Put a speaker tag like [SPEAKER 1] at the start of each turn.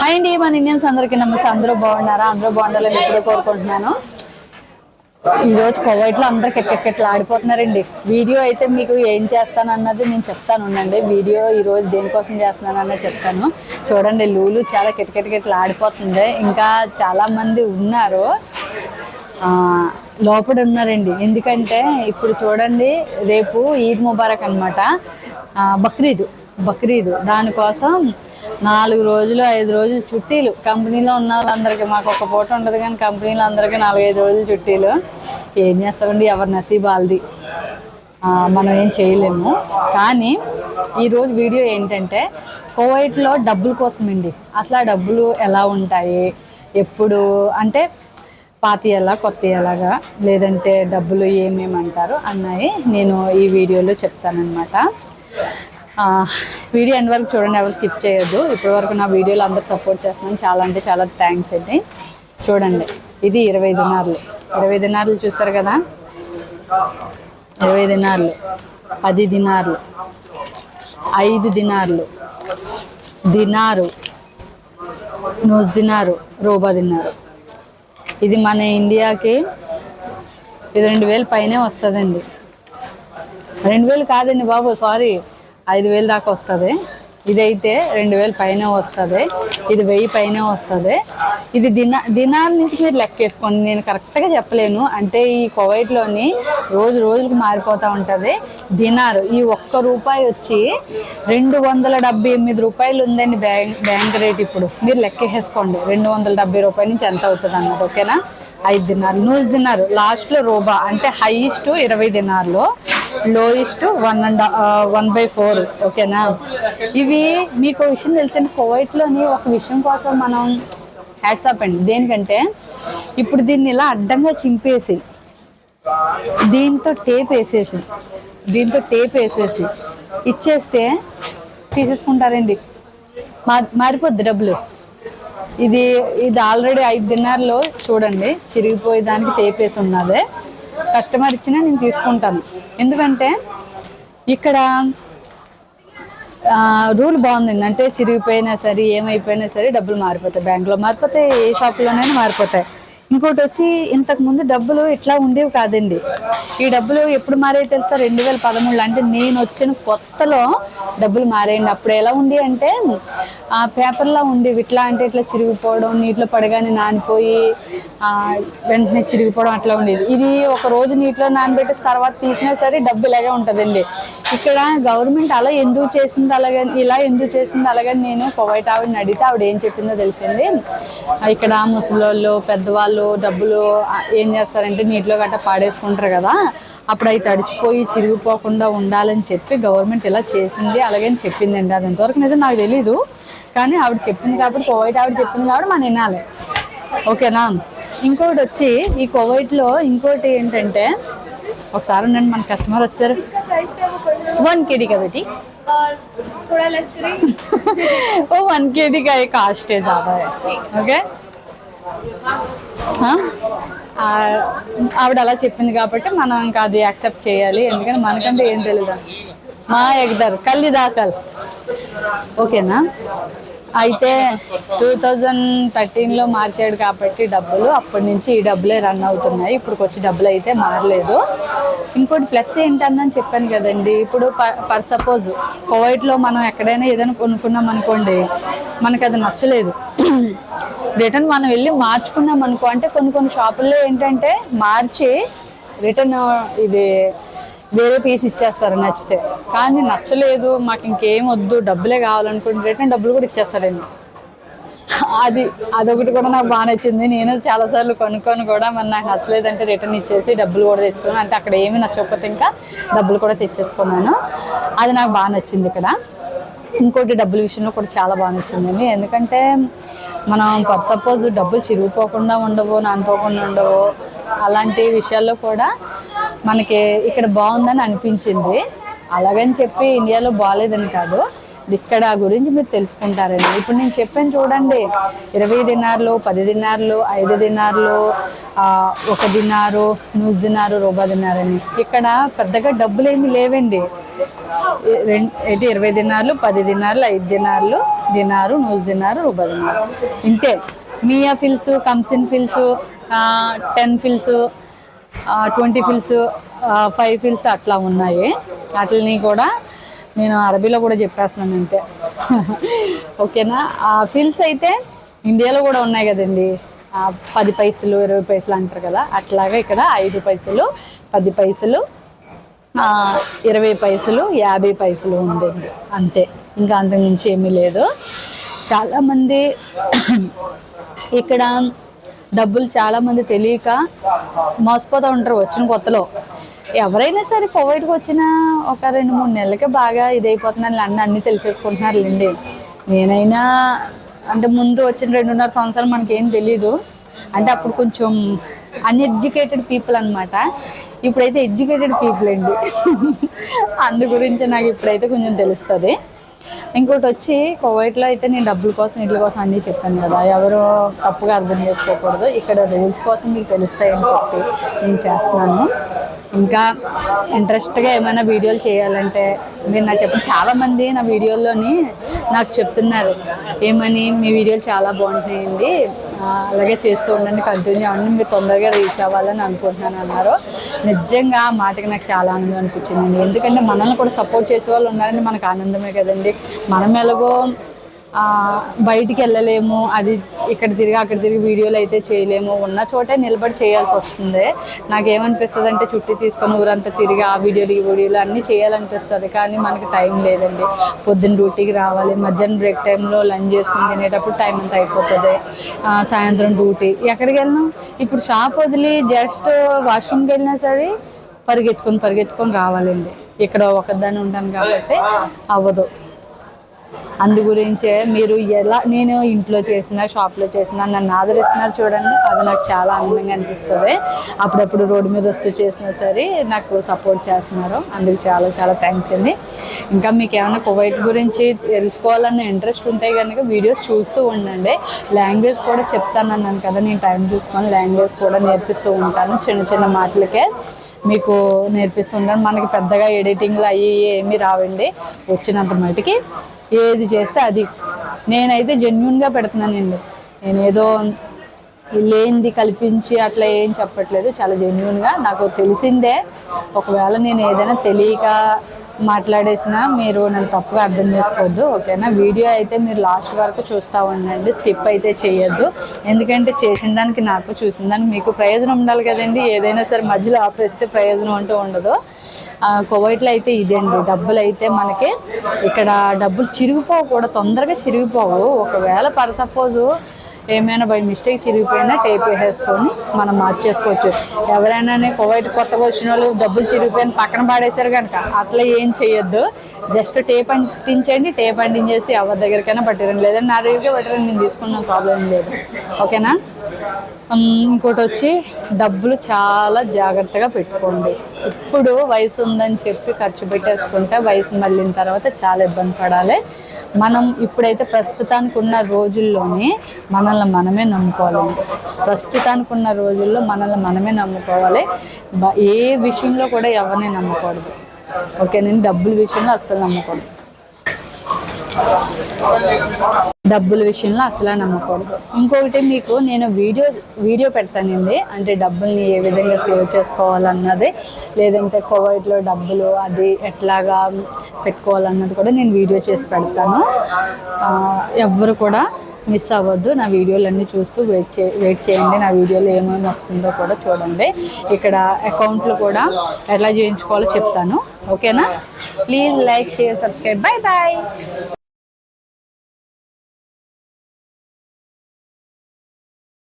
[SPEAKER 1] Hi అండి మన Indians అందరికీ నమస్తే. అందరూ బాగున్నారా? అందరూ బాగుండాలని ఎప్పుడూ కోరుకుంటున్నాను. ఈరోజు రోజు కోవైట్లో అందరు కెట్కెట్లు ఆడిపోతున్నారండి. వీడియో అయితే మీకు ఏం చేస్తాను అన్నది నేను చెప్తాను. ఉండండి వీడియో ఈరోజు దేనికోసం చేస్తున్నాను అన్నది చెప్తాను. చూడండి లూలు చాలా కిటకిటకిట్లు ఆడిపోతుంది. ఇంకా చాలా మంది ఉన్నారు లోపల ఉన్నారండి. ఎందుకంటే ఇప్పుడు చూడండి రేపు ఈద్ ముబారక్ అనమాట బక్రీద్ బక్రీద్. దానికోసం నాలుగు రోజులు ఐదు రోజులు చుట్టీలు. కంపెనీలో ఉన్న వాళ్ళందరికీ మాకు ఒక పూట ఉండదు కానీ కంపెనీలో అందరికీ నాలుగైదు రోజులు చుట్టీలు. ఏం చేస్తామండి ఎవరి నసీబాల్ది వాళ్ళది. మనం ఏం చేయలేము. కానీ ఈరోజు వీడియో ఏంటంటే కోవైట్లో డబ్బుల కోసం అండి అసలు ఆ డబ్బులు ఎలా ఉంటాయి? ఎప్పుడు? అంటే పాత ఎలా కొత్త ఎలాగా లేదంటే డబ్బులు ఏమేమి అంటారు అన్నాయి నేను ఈ వీడియోలో చెప్తానమాట వీడియో ఎండ్ వరకు చూడండి ఎవరు స్కిప్ చేయొద్దు. ఇప్పటి వరకు నా వీడియోలు అందరు సపోర్ట్ చేస్తున్నాను. చాలా అంటే చాలా థ్యాంక్స్ అండి. చూడండి ఇది ఇరవై దినార్లు. ఇరవై దినార్లు చూస్తారు కదా? ఇరవై దినార్లు. పది దినార్లు. ఐదు దినార్లు. దినారు. నూజ్ దినారు. రూబా దినారు. ఇది మన ఇండియాకి ఇది రెండు వేలు పైనే వస్తుందండి. రెండు వేలు కాదండి బాబు సారీ. ఐదు వేలు దాకా వస్తుంది. ఇదైతే రెండు వేలు పైన వస్తుంది. ఇది వెయ్యి పైన వస్తుంది. ఇది దిన దినాల నుంచి మీరు లెక్కేసుకోండి. నేను కరెక్ట్గా చెప్పలేను. అంటే ఈ కువైట్లోని రోజు రోజులకు మారిపోతూ ఉంటుంది. దినారు ఈ ఒక్క రూపాయి వచ్చి రెండు వందల డెబ్బై ఎనిమిది రూపాయలు ఉందండి బ్యాంక్ బ్యాంక్ రేట్ ఇప్పుడు. మీరు లెక్కేసుకోండి. రెండు వందల డెబ్బై రూపాయల నుంచి ఎంత అవుతుంది అన్నది ఓకేనా? ఐదు దినారు నూజ్ దినారు లాస్ట్లో రూబా అంటే హైయెస్ట్ ఇరవై దినారులో lowest one and one by four ఓకేనా ఇవి మీకు విషయం తెలిసిన కోవైట్లోని ఒక విషయం కోసం మనం హ్యాట్సాప్ అండి. దేనికంటే ఇప్పుడు దీన్ని ఇలా అడ్డంగా చింపేసి దీంతో టేప్ వేసేసి దీంతో టేప్ వేసేసి ఇచ్చేస్తే తీసేసుకుంటారండి. మా మారిపోద్ది డబ్బులు. ఇది ఇది ఆల్రెడీ ఐదు దినార్లో చూడండి చిరిగిపోయే దానికి టేప్ వేసి ఉన్నదే. కస్టమర్ ఇచ్చినా నేను తీసుకుంటాను. ఎందుకంటే ఇక్కడ రూల్ బాగుందండి. అంటే చిరిగిపోయినా సరే ఏమైపోయినా సరే డబ్బులు మారిపోతాయి. బ్యాంక్లో మారిపోతాయి ఏ షాప్లోనైనా మారిపోతాయి. ఇంకోటి వచ్చి ఇంతకు ముందు డబ్బులు ఇట్లా ఉండేవి కాదండి. ఈ డబ్బులు ఎప్పుడు మారే తెలుసా? రెండు వేల పదమూడులో అంటే నేను వచ్చిన కొత్తలో డబ్బులు మారేయండి. అప్పుడు ఎలా ఉండి అంటే ఆ పేపర్లో ఉండేవి. ఇట్లా అంటే ఇట్లా చిరిగిపోవడం నీటిలో పడగానే నానిపోయి వెంటనే చిరిగిపోవడం అట్లా ఉండేది. ఇది ఒక రోజు నీటిలో నానబెట్టేసి తర్వాత తీసినా సరే డబ్బు ఇలాగే ఉంటుందండి. ఇక్కడ గవర్నమెంట్ అలా ఎందుకు చేసింది అలాగే ఇలా ఎందుకు చేసింది అలాగని నేను కువైట్ ఆవిడని అడిగితే ఆవిడ ఏం చెప్పిందో తెలిసింది. ఇక్కడ ముసలోళ్ళు పెద్దవాళ్ళు డబ్బులు ఏం చేస్తారంటే నీటిలో గట్ట పాడేసుకుంటారు కదా అప్పుడు అవి తడిచిపోయి చిరిగిపోకుండా ఉండాలని చెప్పి గవర్నమెంట్ ఇలా చేసింది అలాగే అని చెప్పిందండి. అది ఎంతవరకు నిజం నాకు తెలీదు కానీ ఆవిడ చెప్పింది కాబట్టి కువైట్ ఆవిడ చెప్పింది కాబట్టి మనం వినాలి. ఓకేనా? ఇంకోటి వచ్చి ఈ కోవిడ్లో ఇంకోటి ఏంటంటే ఒకసారి ఉండండి మన కస్టమర్ వచ్చారు वन के डी का बेटी
[SPEAKER 2] और थोड़ा लेस करें
[SPEAKER 1] वो वन के डी का एक कास्ट है ज़्यादा है ఓకే ఆవిడ అలా చెప్పింది కాబట్టి మనం ఇంకా అది యాక్సెప్ట్ చేయాలి ఎందుకంటే మనకంటే ఏం తెలియదు మా ఎగ్దర్ కల్లి దాకల్ ఓకేనా అయితే టూ థౌజండ్ థర్టీన్లో మార్చాడు కాబట్టి డబ్బులు. అప్పటి నుంచి ఈ డబ్బులే రన్ అవుతున్నాయి. ఇప్పుడు వచ్చి డబ్బులు అయితే మారలేదు. ఇంకోటి ప్లస్ ఏంటందని చెప్పాను కదండి. ఇప్పుడు పర్ సపోజ్ కోవిడ్లో మనం ఎక్కడైనా ఏదైనా కొనుక్కున్నాం అనుకోండి మనకు అది నచ్చలేదు. రిటర్న్ మనం వెళ్ళి మార్చుకున్నాం అనుకో అంటే కొన్ని కొన్ని షాపుల్లో ఏంటంటే మార్చి రిటర్న్ ఇది వేరే పీస్ ఇచ్చేస్తారు నచ్చితే. కానీ నచ్చలేదు మాకు ఇంకేం వద్దు డబ్బులే కావాలనుకుంటే రిటర్న్ డబ్బులు కూడా ఇచ్చేస్తారండి. అది అదొకటి కూడా నాకు బాగా నచ్చింది. నేను చాలాసార్లు కొనుక్కొని కూడా మరి నాకు నచ్చలేదంటే రిటర్న్ ఇచ్చేసి డబ్బులు కూడా తెస్తున్నాను అంటే అక్కడ ఏమీ నచ్చకపోతే ఇంకా డబ్బులు కూడా తెచ్చేసుకున్నాను. అది నాకు బాగా నచ్చింది ఇక్కడ. ఇంకోటి డబ్బుల విషయంలో కూడా చాలా బాగా నచ్చిందండి. ఎందుకంటే మనం సపోజ్ డబ్బులు చిరిగిపోకుండా ఉండవు నానిపోకుండా ఉండవు. అలాంటి విషయాల్లో కూడా మనకి ఇక్కడ బాగుందని అనిపించింది. అలాగని చెప్పి ఇండియాలో బాగాలేదని కాదు. ఇక్కడ గురించి మీరు తెలుసుకుంటారండి. ఇప్పుడు నేను చెప్పాను చూడండి ఇరవై దినార్లు పది దినార్లు ఐదు దినార్లు ఒక దినారు నూరు దినారు రూపా దినారు అని ఇక్కడ పెద్దగా డబ్బులు ఏమి లేవండి రెండు ఇరవై దినార్లు పది దినార్లు ఐదు దినార్లు దినారు నూజు దినారు రూపా దినారు. ఇంతే. మియా fils కంసిన్ fils ten fils twenty fils five fils అట్లా ఉన్నాయి. వాటిని కూడా నేను అరబీలో కూడా చెప్పేస్తున్నాను అంతే. ఓకేనా? ఆ ఫిల్స్ అయితే ఇండియాలో కూడా ఉన్నాయి కదండి. పది పైసలు ఇరవై పైసలు అంటారు కదా. అట్లాగా ఇక్కడ ఐదు పైసలు పది పైసలు ఇరవై పైసలు యాభై పైసలు ఉందండి. అంతే. ఇంకా అంతకుమించి ఏమీ లేదు. చాలామంది ఇక్కడ డబ్బులు చాలామంది తెలియక మోసపోతూ ఉంటారు వచ్చిన కొత్తలో. ఎవరైనా సరే కోవిడ్కి వచ్చిన ఒక రెండు మూడు నెలలకే బాగా ఇదైపోతుందని అన్నీ అన్నీ తెలిసేసుకుంటున్నారు లేండి నేనైనా అంటే ముందు వచ్చిన రెండున్నర సంవత్సరాలు మనకేం తెలీదు. అంటే అప్పుడు కొంచెం అన్ఎడ్యుకేటెడ్ పీపుల్ అనమాట ఇప్పుడైతే ఎడ్యుకేటెడ్ పీపుల్ అండి. అందు గురించి నాకు ఇప్పుడైతే కొంచెం తెలుస్తుంది. ఇంకోటి వచ్చి కోవైట్లో అయితే నేను డబ్బుల కోసం ఇట్ల కోసం అన్నీ చెప్పాను కదా. ఎవరు తప్పుగా అర్థం చేసుకోకూడదు. ఇక్కడ రూల్స్ కోసం మీకు తెలుస్తాయని చెప్పి నేను చేస్తున్నాను. ఇంకా ఇంట్రెస్ట్గా ఏమైనా వీడియోలు చేయాలంటే మీరు నాకు చెప్పండి. చాలామంది నా వీడియోల్లోని నాకు చెప్తున్నారు ఏమని? మీ వీడియోలు చాలా బాగుంటున్నాయండి. అలాగే చేస్తూ ఉండండి కంటిన్యూ అవ్వండి. మీరు తొందరగా రీచ్ అవ్వాలని అనుకుంటున్నాను అన్నారు. నిజంగా ఆ మాటకి నాకు చాలా ఆనందం అనిపించిందండి. ఎందుకంటే మనల్ని కూడా సపోర్ట్ చేసే వాళ్ళు ఉన్నారని మనకు ఆనందమే కదండి. మనం ఎలాగో బయటికి వెళ్ళలేము అది ఇక్కడ తిరిగి అక్కడ తిరిగి వీడియోలు అయితే చేయలేము. ఉన్న చోటే నిలబడి చేయాల్సి వస్తుంది. నాకేమనిపిస్తుంది అంటే చుట్టూ తీసుకొని ఊరంతా తిరిగి ఆ వీడియోలు ఈ వీడియోలు అన్నీ చేయాలనిపిస్తుంది. కానీ మనకి టైం లేదండి. పొద్దున్న డ్యూటీకి రావాలి మధ్యాహ్నం బ్రేక్ టైంలో లంచ్ చేసుకుని తినేటప్పుడు టైం అంతా అయిపోతుంది. సాయంత్రం డ్యూటీ. ఎక్కడికి వెళ్ళినాం? ఇప్పుడు షాప్ వదిలి జస్ట్ వాష్రూమ్కి వెళ్ళినా సరే పరిగెత్తుకొని పరిగెత్తుకొని రావాలండి. ఇక్కడ ఒకదాన్ని ఉంటాను కాబట్టి అవ్వదు. అందు గురించే మీరు ఎలా నేను ఇంట్లో చేసిన షాప్లో చేసిన నన్ను ఆదరిస్తున్నారు చూడండి. అది నాకు చాలా ఆనందంగా అనిపిస్తుంది. అప్పుడప్పుడు రోడ్డు మీద వస్తూ చేసినా సరే నాకు సపోర్ట్ చేస్తున్నారు. అందుకు చాలా చాలా థ్యాంక్స్ అండి. ఇంకా మీకు ఏమైనా కువైట్ గురించి తెలుసుకోవాలన్న ఇంట్రెస్ట్ ఉంటే కనుక వీడియోస్ చూస్తూ ఉండండి. లాంగ్వేజ్ కూడా చెప్తాను అన్నాను కదా నేను టైం చూసుకొని లాంగ్వేజ్ కూడా నేర్పిస్తూ ఉంటాను. చిన్న చిన్న మాటలకే మీకు నేర్పిస్తుంటాను మనకి పెద్దగా ఎడిటింగ్లు అవి ఏమీ రావండి. వచ్చినంత మటుకి ఏది చేస్తే అది. నేనైతే జెన్యున్గా పెడుతున్నానండి. నేనేదో లేనిది కల్పించి అట్లా ఏం చెప్పట్లేదు. చాలా జెన్యున్గా నాకు తెలిసిందే. ఒకవేళ నేను ఏదైనా తెలియక మాట్లాడేసిన మీరు నన్ను తప్పుగా అర్థం చేసుకోవద్దు ఓకేనా? వీడియో అయితే మీరు లాస్ట్ వరకు చూస్తూ ఉండండి స్కిప్ అయితే చేయొద్దు. ఎందుకంటే చేసిన దానికి నాకు చూసిన దానికి మీకు ప్రయోజనం ఉండాలి కదండి. ఏదైనా సరే మధ్యలో ఆపేస్తే ప్రయోజనం అంటూ ఉండదు. ఆ, కువైట్లో అయితే ఇదండి డబ్బులు అయితే మనకి ఇక్కడ డబ్బులు చిరిగిపోవు కూడా తొందరగా చిరిగిపోవు. ఒకవేళ పర్ సపోజు ఏమైనా బై మిస్టేక్ చిరిగిపోయినా టేప్ వేసేసుకొని మనం మార్చేసుకోవచ్చు ఎవరైనా కోవైట్ కొత్తగా వచ్చిన వాళ్ళు డబ్బులు చిరిగిపోయిన పక్కన పాడేశారు కనుక అట్లా ఏం చేయొద్దు. జస్ట్ టేప్ అంటించండి టేప్ అంటించేసి ఎవరి దగ్గరికైనా పట్టిరండి లేదంటే నా దగ్గరికే పట్టిరండి నేను తీసుకున్న ప్రాబ్లం లేదు. ఓకేనా? ఇంకోటి వచ్చి డబ్బులు చాలా జాగ్రత్తగా పెట్టుకోండి. ఇప్పుడు వయసు ఉందని చెప్పి ఖర్చు పెట్టేసుకుంటే వయసు మళ్ళిన తర్వాత చాలా ఇబ్బంది పడాలి. మనం ఇప్పుడైతే ప్రస్తుతానికి ఉన్న రోజుల్లోనే మనల్ని మనమే నమ్ముకోవాలండి ప్రస్తుతానికి ఉన్న రోజుల్లో మనల్ని మనమే నమ్ముకోవాలి. ఏ విషయంలో కూడా ఎవరిని నమ్మకూడదు. ఓకే నేను డబ్బుల విషయంలో అస్సలు నమ్మకూడదు. డబ్బుల విషయంలో అసలు నమ్మకూడదు. ఇంకొకటి మీకు నేను వీడియో వీడియో పెడతానండి. అంటే డబ్బుల్ని ఏ విధంగా సేవ్ చేసుకోవాలన్నది లేదంటే కోవిడ్లో డబ్బులు అది ఎట్లాగా పెట్టుకోవాలన్నది కూడా నేను వీడియో చేసి పెడతాను. ఎవ్వరు కూడా మిస్ అవ్వద్దు. నా వీడియోలన్నీ చూస్తూ వెయిట్ చే వెయిట్ చేయండి. నా వీడియోలో ఏమేమి వస్తుందో కూడా చూడండి. ఇక్కడ అకౌంట్లు కూడా ఎట్లా చేయించుకోవాలో చెప్తాను. ఓకేనా? Please like share subscribe. Bye bye